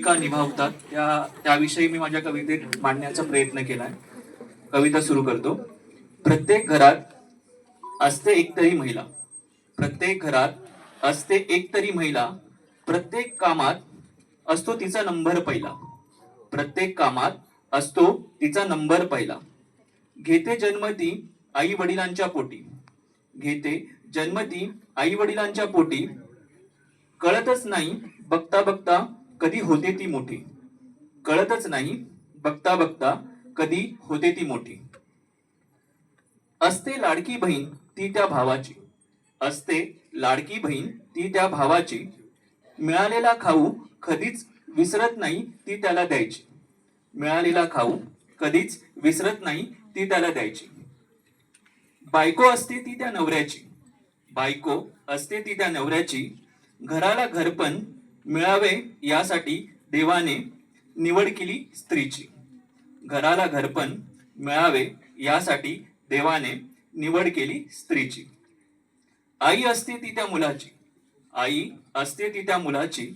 भूमिका निभावतात. त्या त्याविषयी मी माझ्या कवितेत मांडण्याचा प्रयत्न केलाय. कविता सुरू करतो. प्रत्येक घरात असते एकतरी महिला. प्रत्येक घरात असते एकतरी महिला. प्रत्येक कामात असतो तिचा नंबर पहिला. प्रत्येक कामात असतो तिचा नंबर पहिला. घेते जन्मती आई वडिलांच्या पोटी. घेते जन्मती आई वडिलांच्या पोटी. कळतच नाही बघता बघता कधी होते ती मोठी? कळतच नाही. बघता बघता कधी होते ती मोठी. असते लाडकी बहीण ती त्या भावाची. असते लाडकी बहीण ती त्या भावाची. मिळालेला खाऊ कधीच विसरत नाही ती त्याला द्यायची. मिळालेला खाऊ कधीच विसरत नाही ती त्याला द्यायची. बायको असते ती त्या नवऱ्याची. बायको असते ती त्या नवऱ्याची. घराला घरपण मिळावे यासाठी देवाने निवड केली स्त्रीची. घराला घरपण मिळावे यासाठी देवाने निवड केली स्त्रीची. आई असते ती त्या मुलाची. आई असते ती त्या मुलाची.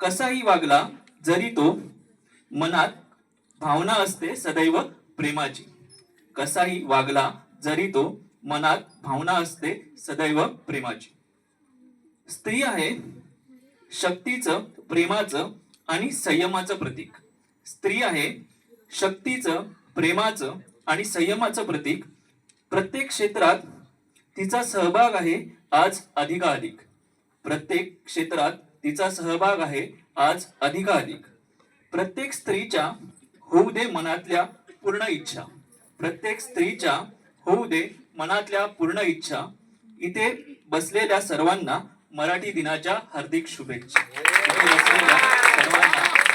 कसाही वागला जरी तो मनात भावना असते सदैव प्रेमाची. कसाही वागला जरी तो मनात भावना असते सदैव प्रेमाची. स्त्री आहे शक्तीचं प्रेमाचं आणि संयमाचं प्रतीक. स्त्री आहे शक्तीचं प्रेमाचं आणि संयमाचं प्रतीक. प्रत्येक क्षेत्रात तिचा सहभाग आहे आज अधिकाधिक. प्रत्येक क्षेत्रात तिचा सहभाग आहे आज अधिकाधिक. प्रत्येक स्त्रीच्या होऊ दे मनातल्या पूर्ण इच्छा. प्रत्येक स्त्रीच्या होऊ दे मनातल्या पूर्ण इच्छा. इथे बसलेल्या सर्वांना मराठी दिनाच्या हार्दिक शुभेच्छा. सर्वांना